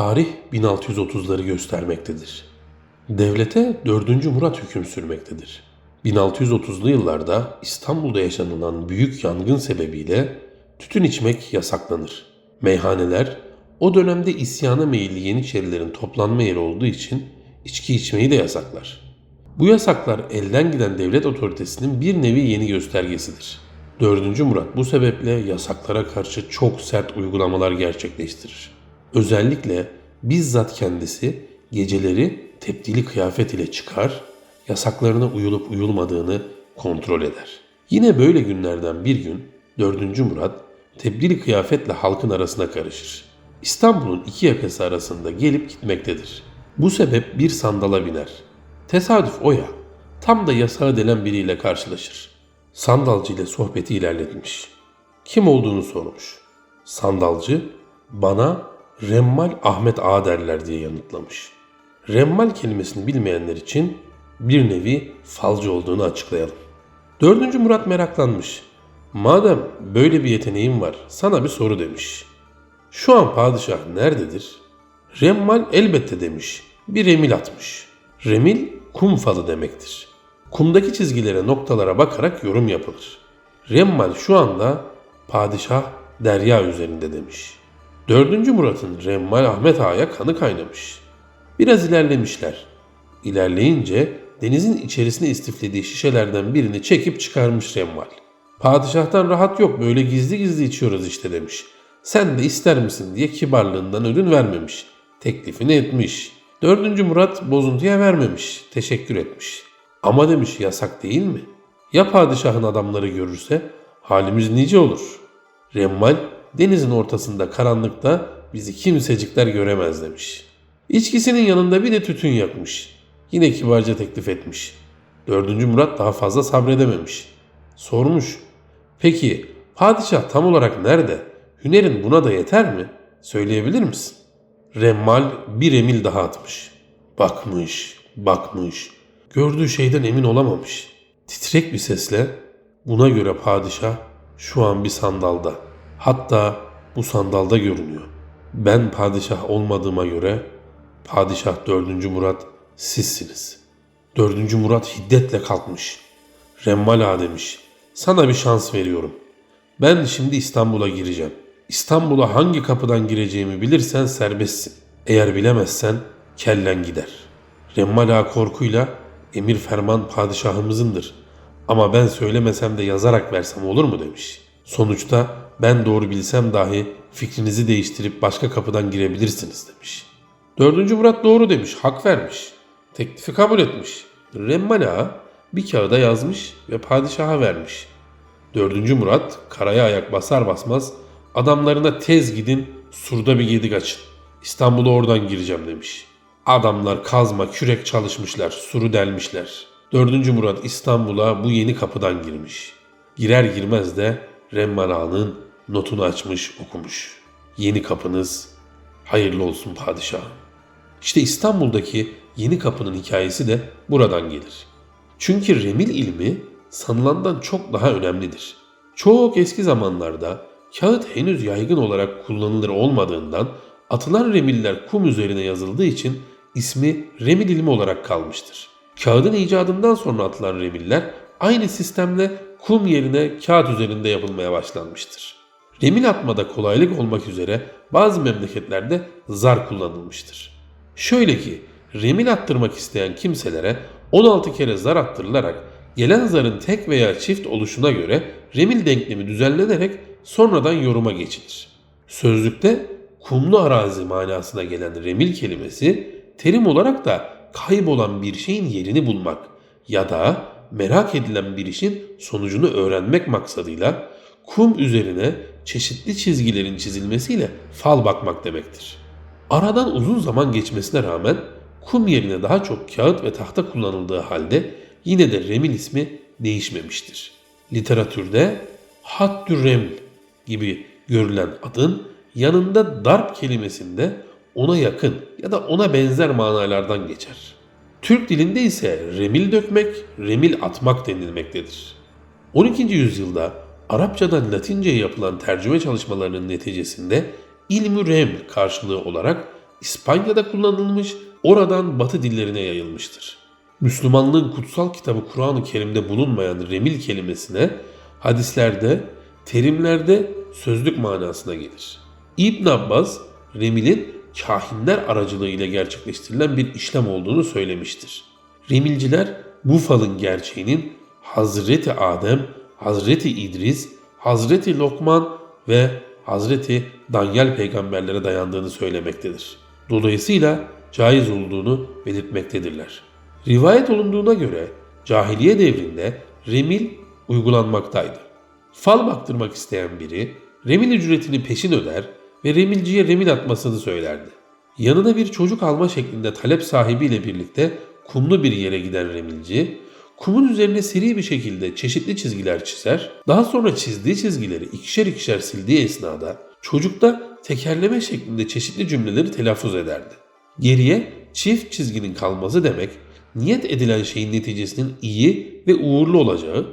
Tarih 1630'ları göstermektedir. Devlete 4. Murat hüküm sürmektedir. 1630'lu yıllarda İstanbul'da yaşanılan büyük yangın sebebiyle tütün içmek yasaklanır. Meyhaneler o dönemde isyana meyilli Yeniçerilerin toplanma yeri olduğu için içki içmeyi de yasaklar. Bu yasaklar elden giden devlet otoritesinin bir nevi yeni göstergesidir. 4. Murat bu sebeple yasaklara karşı çok sert uygulamalar gerçekleştirir. Özellikle bizzat kendisi geceleri tepdili kıyafet ile çıkar, yasaklarına uyulup uyulmadığını kontrol eder. Yine böyle günlerden bir gün 4. Murat tebdili kıyafetle halkın arasına karışır. İstanbul'un iki yakası arasında gelip gitmektedir. Bu sebep bir sandala biner. Tesadüf o ya, tam da yasağı delen biriyle karşılaşır. Sandalcı ile sohbeti ilerletmiş. Kim olduğunu sormuş. Sandalcı bana Remmal Ahmet Ağa derler diye yanıtlamış. Remmal kelimesini bilmeyenler için bir nevi falcı olduğunu açıklayalım. Dördüncü Murat meraklanmış. Madem böyle bir yeteneğin var sana bir soru demiş. Şu an padişah nerededir? Remmal elbette demiş. Bir remil atmış. Remil kum falı demektir. Kumdaki çizgilere noktalara bakarak yorum yapılır. Remmal şu anda padişah derya üzerinde demiş. Dördüncü Murat'ın Remmal Ahmet Ağa'ya kanı kaynamış. Biraz ilerlemişler. İlerleyince denizin içerisine istiflediği şişelerden birini çekip çıkarmış Remmal. Padişahtan rahat yok böyle gizli gizli içiyoruz işte demiş. Sen de ister misin diye kibarlığından ödün vermemiş. Teklifini etmiş. Dördüncü Murat bozuntuya vermemiş. Teşekkür etmiş. Ama demiş yasak değil mi? Ya padişahın adamları görürse halimiz nice olur. Remmal denizin ortasında karanlıkta bizi kimsecikler göremez demiş. İçkisinin yanında bir de tütün yakmış. Yine kibarca teklif etmiş. Dördüncü Murat daha fazla sabredememiş. Sormuş. Peki padişah tam olarak nerede? Hünerin buna da yeter mi? Söyleyebilir misin? Remmal bir emil daha atmış. Bakmış, bakmış. Gördüğü şeyden emin olamamış. Titrek bir sesle buna göre padişah şu an bir sandalda. Hatta bu sandalda görünüyor. Ben padişah olmadığıma göre padişah 4. Murat sizsiniz. 4. Murat hiddetle kalkmış. Remmal ağa demiş. Sana bir şans veriyorum. Ben şimdi İstanbul'a gireceğim. İstanbul'a hangi kapıdan gireceğimi bilirsen serbestsin. Eğer bilemezsen kellen gider. Remmal ağa korkuyla emir ferman padişahımızındır. Ama ben söylemesem de yazarak versem olur mu demiş. Sonuçta ben doğru bilsem dahi fikrinizi değiştirip başka kapıdan girebilirsiniz demiş. Dördüncü Murat doğru demiş, hak vermiş. Teklifi kabul etmiş. Remmal ağa bir kağıda yazmış ve padişaha vermiş. Dördüncü Murat karaya ayak basar basmaz adamlarına tez gidin surda bir gedik açın. İstanbul'a oradan gireceğim demiş. Adamlar kazma kürek çalışmışlar suru delmişler. Dördüncü Murat İstanbul'a bu yeni kapıdan girmiş. Girer girmez de Remman Ağa'nın notunu açmış okumuş. Yeni kapınız hayırlı olsun padişahım. İşte İstanbul'daki yeni kapının hikayesi de buradan gelir. Çünkü remil ilmi sanılandan çok daha önemlidir. Çok eski zamanlarda kağıt henüz yaygın olarak kullanılır olmadığından atılan remiller kum üzerine yazıldığı için ismi remil ilmi olarak kalmıştır. Kağıdın icadından sonra atılan remiller aynı sistemle kum yerine kağıt üzerinde yapılmaya başlanmıştır. Remil atmada kolaylık olmak üzere bazı memleketlerde zar kullanılmıştır. Şöyle ki remil attırmak isteyen kimselere 16 kere zar attırılarak gelen zarın tek veya çift oluşuna göre remil denklemi düzenlenerek sonradan yoruma geçilir. Sözlükte kumlu arazi manasına gelen remil kelimesi terim olarak da kaybolan bir şeyin yerini bulmak ya da merak edilen bir işin sonucunu öğrenmek maksadıyla kum üzerine çeşitli çizgilerin çizilmesiyle fal bakmak demektir. Aradan uzun zaman geçmesine rağmen kum yerine daha çok kağıt ve tahta kullanıldığı halde yine de remil ismi değişmemiştir. Literatürde hattü reml gibi görülen adın yanında darp kelimesinde ona yakın ya da ona benzer manalardan geçer. Türk dilinde ise remil dökmek, remil atmak denilmektedir. 12. yüzyılda Arapçadan Latince'ye yapılan tercüme çalışmalarının neticesinde ilmü reml karşılığı olarak İspanya'da kullanılmış, oradan Batı dillerine yayılmıştır. Müslümanlığın kutsal kitabı Kur'an-ı Kerim'de bulunmayan remil kelimesine hadislerde, terimlerde sözlük manasına gelir. İbn Abbas, remilin kahinler aracılığıyla gerçekleştirilen bir işlem olduğunu söylemiştir. Remilciler bu falın gerçeğinin Hazreti Adem, Hazreti İdris, Hazreti Lokman ve Hazreti Danyal peygamberlere dayandığını söylemektedir. Dolayısıyla caiz olduğunu belirtmektedirler. Rivayet olunduğuna göre cahiliye devrinde remil uygulanmaktaydı. Fal baktırmak isteyen biri remil ücretini peşin öder ve remilciye remil atmasını söylerdi. Yanına bir çocuk alma şeklinde talep sahibiyle birlikte kumlu bir yere giden remilci, kumun üzerine seri bir şekilde çeşitli çizgiler çizer, daha sonra çizdiği çizgileri ikişer ikişer sildiği esnada çocuk da tekerleme şeklinde çeşitli cümleleri telaffuz ederdi. Geriye çift çizginin kalması demek, niyet edilen şeyin neticesinin iyi ve uğurlu olacağı,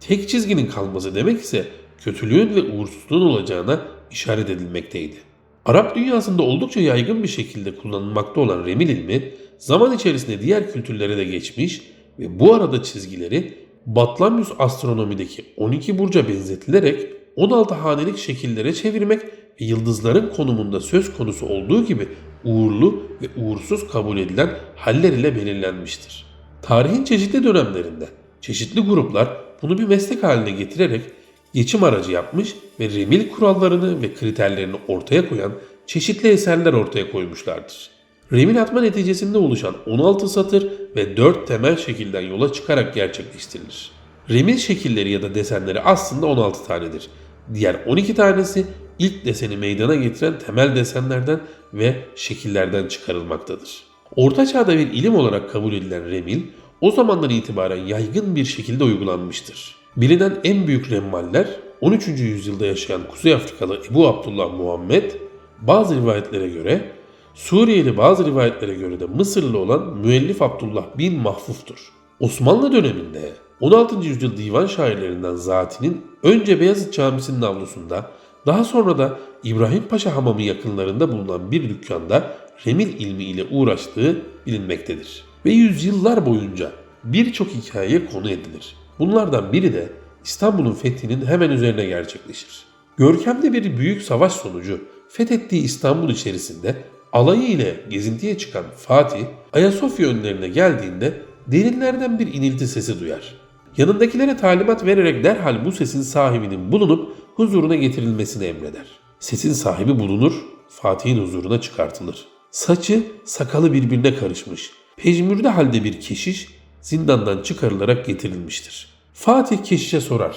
tek çizginin kalması demek ise kötülüğün ve uğursuzluğun olacağına işaret edilmekteydi. Arap dünyasında oldukça yaygın bir şekilde kullanılmakta olan remil ilmi zaman içerisinde diğer kültürlere de geçmiş ve bu arada çizgileri Batlamyus astronomideki 12 burca benzetilerek 16 hanelik şekillere çevirmek ve yıldızların konumunda söz konusu olduğu gibi uğurlu ve uğursuz kabul edilen haller ile belirlenmiştir. Tarihin çeşitli dönemlerinde çeşitli gruplar bunu bir meslek haline getirerek geçim aracı yapmış ve remil kurallarını ve kriterlerini ortaya koyan çeşitli eserler ortaya koymuşlardır. Remil atma neticesinde oluşan 16 satır ve 4 temel şekilden yola çıkarak gerçekleştirilir. Remil şekilleri ya da desenleri aslında 16 tanedir. Diğer 12 tanesi ilk deseni meydana getiren temel desenlerden ve şekillerden çıkarılmaktadır. Orta çağda bir ilim olarak kabul edilen remil o zamandan itibaren yaygın bir şekilde uygulanmıştır. Bilinen en büyük remmaller 13. yüzyılda yaşayan Kuzey Afrikalı Ebu Abdullah Muhammed, bazı rivayetlere göre Suriyeli bazı rivayetlere göre de Mısırlı olan müellif Abdullah bin Mahfuf'tur. Osmanlı döneminde 16. yüzyıl divan şairlerinden Zati'nin önce Beyazıt Camisi'nin avlusunda daha sonra da İbrahim Paşa Hamamı yakınlarında bulunan bir dükkanda remil ilmi ile uğraştığı bilinmektedir. Ve yüzyıllar boyunca birçok hikayeye konu edilir. Bunlardan biri de İstanbul'un fethinin hemen üzerine gerçekleşir. Görkemli bir büyük savaş sonucu fethettiği İstanbul içerisinde alayı ile gezintiye çıkan Fatih, Ayasofya önlerine geldiğinde derinlerden bir inilti sesi duyar. Yanındakilere talimat vererek derhal bu sesin sahibinin bulunup huzuruna getirilmesini emreder. Sesin sahibi bulunur, Fatih'in huzuruna çıkartılır. Saçı, sakalı birbirine karışmış, pejmürde halde bir keşiş zindandan çıkarılarak getirilmiştir. Fatih keşişe sorar.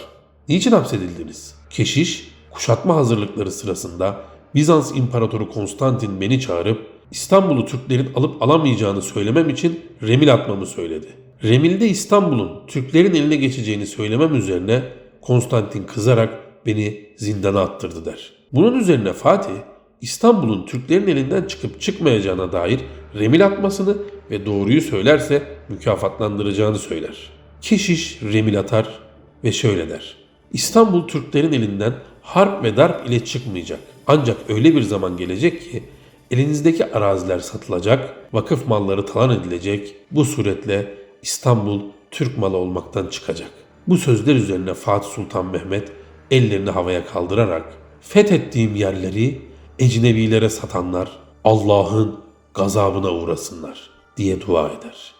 Niçin hapsedildiniz? Keşiş, kuşatma hazırlıkları sırasında Bizans İmparatoru Konstantin beni çağırıp İstanbul'u Türklerin alıp alamayacağını söylemem için remil atmamı söyledi. Remil'de İstanbul'un Türklerin eline geçeceğini söylemem üzerine Konstantin kızarak beni zindana attırdı der. Bunun üzerine Fatih İstanbul'un Türklerin elinden çıkıp çıkmayacağına dair remil atmasını ve doğruyu söylerse mükafatlandıracağını söyler. Keşiş remil atar ve şöyle der. İstanbul Türklerin elinden harp ve darp ile çıkmayacak. Ancak öyle bir zaman gelecek ki elinizdeki araziler satılacak, vakıf malları talan edilecek. Bu suretle İstanbul Türk malı olmaktan çıkacak. Bu sözler üzerine Fatih Sultan Mehmet ellerini havaya kaldırarak fethettiğim yerleri ecnebilere satanlar Allah'ın gazabına uğrasınlar diye dua eder.